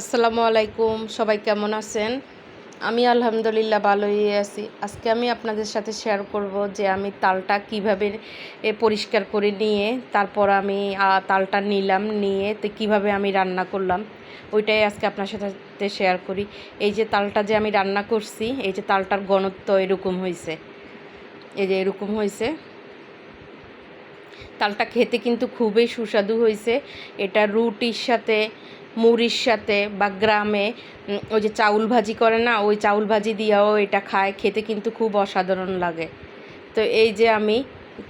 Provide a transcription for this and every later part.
আসসালামু আলাইকুম, সবাই কেমন আছেন? আমি আলহামদুলিল্লাহ ভালোই আছি। আজকে আমি আপনাদের সাথে শেয়ার করব যে আমি তালটা কীভাবে পরিষ্কার করে নিয়ে, তারপর আমি তালটা নিলাম, নিয়ে তো কীভাবে আমি রান্না করলাম, ওইটাই আজকে আপনার সাথে শেয়ার করি। এই যে তালটা যে আমি রান্না করছি, এই যে তালটার ঘনত্ব এরকম হয়েছে এই যে এরকম হয়েছে তালটা খেতে কিন্তু খুবই সুস্বাদু হয়েছে এটা রুটির সাথে মুড়ির সাথে বা গ্রামে ওই যে চাউল ভাজি করে না, ওই চাউল ভাজি দিয়েও এটা খায়, খেতে কিন্তু খুব অসাধারণ লাগে। তো এই যে আমি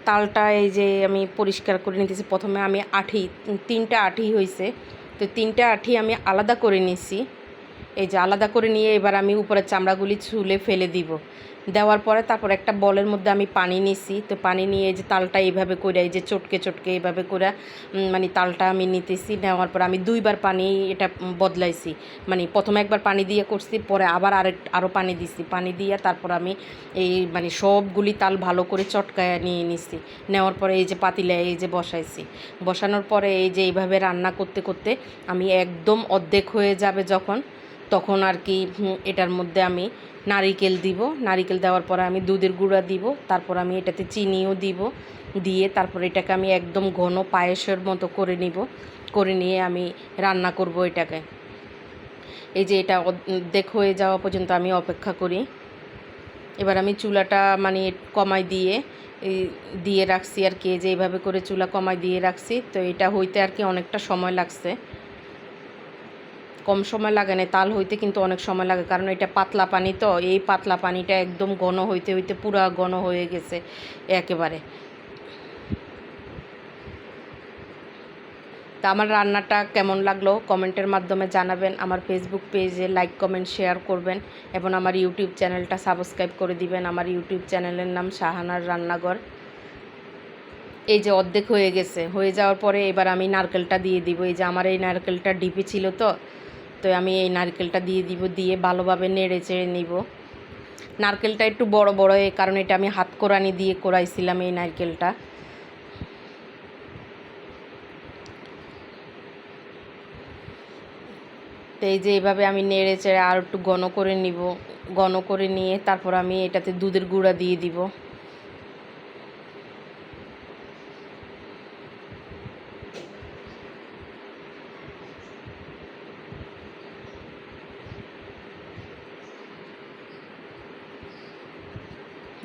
তালটা এই যে আমি পরিষ্কার করে নিতেছি, প্রথমে আমি আঠি তিনটা আঠি হয়েছে তো তিনটা আঠি আমি আলাদা করে নিছি। এই যে আলাদা করে নিয়ে এবার আমি উপরের চামড়াগুলি ছুলে ফেলে দিব। দেওয়ার পরে তারপর একটা বলের মধ্যে আমি পানি নিছি। তো পানি নিয়ে এই যে তালটা এইভাবে করে, এই যে চটকে চটকে এইভাবে করে মানে তালটা আমি নিতেছি। নেওয়ার পর আমি দুইবার পানি এটা বদলাইছি। মানে প্রথমে একবার পানি দিয়ে করছি, পরে আবার আরেক আরও পানি দিছি। পানি দিয়ে তারপর আমি এই মানে সবগুলি তাল ভালো করে চটকায় নিয়ে নিছি। নেওয়ার পরে এই যে পাতিলে এই যে বসাইছি। বসানোর পরে এই যে এইভাবে রান্না করতে করতে আমি একদম অর্ধেক হয়ে যাবে যখন তখন আর কি এটার মধ্যে আমি নারিকেল দিব। নারিকেল দেওয়ার পরে আমি দুধের গুঁড়া দিব, তারপর আমি এটাতে চিনিও দিব, দিয়ে তারপর এটাকে আমি একদম ঘন পায়েসের মতো করে নিব, করে নিয়ে আমি রান্না করব এটাকে। এই যে এটা অর্ধেক হয়ে যাওয়া পর্যন্ত আমি অপেক্ষা করি। এবার আমি চুলাটা মানে কমাই দিয়ে দিয়ে রাখছি আর কি যে এইভাবে করে চুলা কমাই দিয়ে রাখছি, তো এটা হইতে আর কি অনেকটা সময় লাগছে। কম সময় লাগে না, তাল হইতে কিন্তু অনেক সময় লাগে। কারণ এটা পাতলা পানি তো, এই পাতলা পানিটা একদম ঘন হইতে হইতে পুরা ঘন হয়ে গেছে একেবারে। তা আমার রান্নাটা কেমন লাগল কমেন্টের মাধ্যমে জানাবেন, আমার ফেসবুক পেজে লাইক কমেন্ট শেয়ার করবেন এবং আমার ইউটিউব চ্যানেলটা সাবস্ক্রাইব করে দিবেন। আমার ইউটিউব চ্যানেলের নাম শাহানার রান্নাঘর। এই যে অর্ধেক হয়ে গেছে, হয়ে যাওয়ার পরে এবার আমি নারকেলটা দিয়ে দিব। এই যে আমার এই নারকেলটা ডিপে ছিল তো তো আমি এই নারকেলটা দিয়ে দিব, দিয়ে ভালোভাবে নেড়ে চেড়ে নিব। নারকেলটা একটু বড় বড় এই কারণ এটা আমি হাত কোরানি দিয়ে কোরাইছিলাম এই নারকেলটা। তো এই যে এইভাবে আমি নেড়ে চেড়ে আর একটু ঘন করে নিব, ঘন করে নিয়ে তারপর আমি এটাতে দুধের গুঁড়া দিয়ে দিব।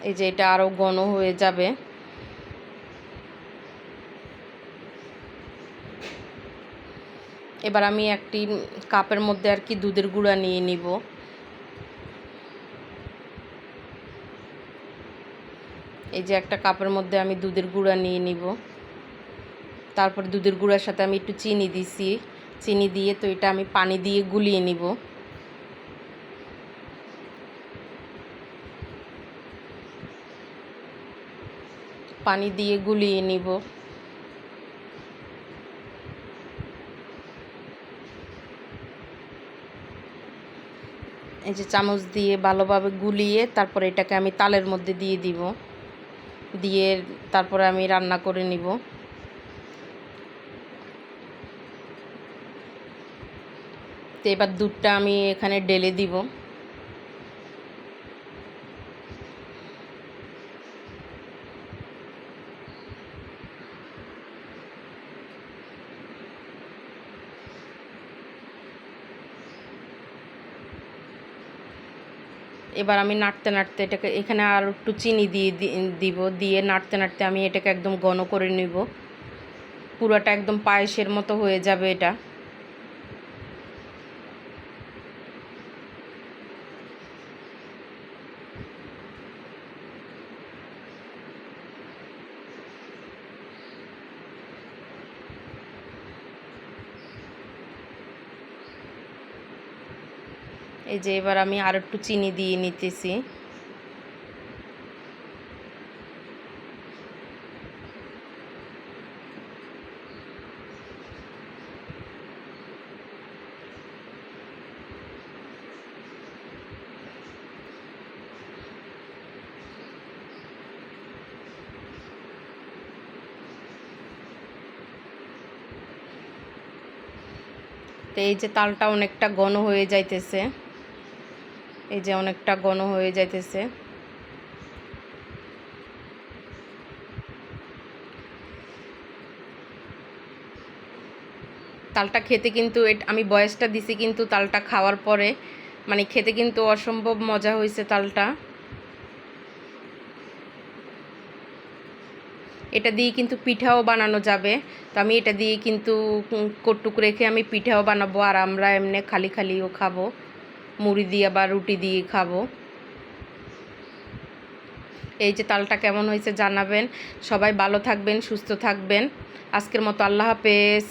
এই যে এটা আরও ঘন হয়ে যাবে। এবার আমি একটি কাপের মধ্যে আর কি দুধের গুঁড়া নিয়ে নিব। এই যে একটা কাপের মধ্যে আমি দুধের গুঁড়া নিয়ে নিব। তারপর দুধের গুঁড়ার সাথে আমি একটু চিনি দিছি। চিনি দিয়ে তো এটা আমি পানি দিয়ে গুলিয়ে নিব। পানি দিয়ে গুলিয়ে নিব। এই যে চামচ দিয়ে ভালোভাবে গুলিয়ে তারপরে এটাকে আমি তালের মধ্যে দিয়ে দিব। দিয়ে তারপরে আমি রান্না করে নিব। তো এবার দুধটা আমি এখানে ঢেলে দিব। এবার আমি নাড়তে নাড়তে এটাকে এখানে আর একটু চিনি দিয়ে দিব, দিয়ে নাড়তে নাড়তে আমি এটাকে একদম ঘন করে নিব। পুরোটা একদম পায়েসের মতো হয়ে যাবে এটা। এই যে এবার আমি আর একটু চিনি দিয়ে নিতেছি। তো এই যে তালটা অনেকটা ঘন হয়ে যাইতেছে। এই যে অনেকটা ঘন হয়ে যাইতেছে। তালটা খেতে কিন্তু আমি বয়সটা দিছি কিন্তু তালটা খাওয়ার পরে মানে খেতে কিন্তু অসম্ভব মজা হয়েছে তালটা। এটা দিয়ে কিন্তু পিঠাও বানানো যাবে। তো আমি এটা দিয়ে কিন্তু কটুক রেখে আমি পিঠাও বানাবো আর আমরা এমনি খালি খালিও খাব। মুড়ি দিয়ে বা রুটি দিয়ে খাব। এই যে তালটা কেমন হয়েছে জানাবেন। সবাই ভালো থাকবেন, সুস্থ থাকবেন। আজকের মতো আল্লাহ হাফেজ।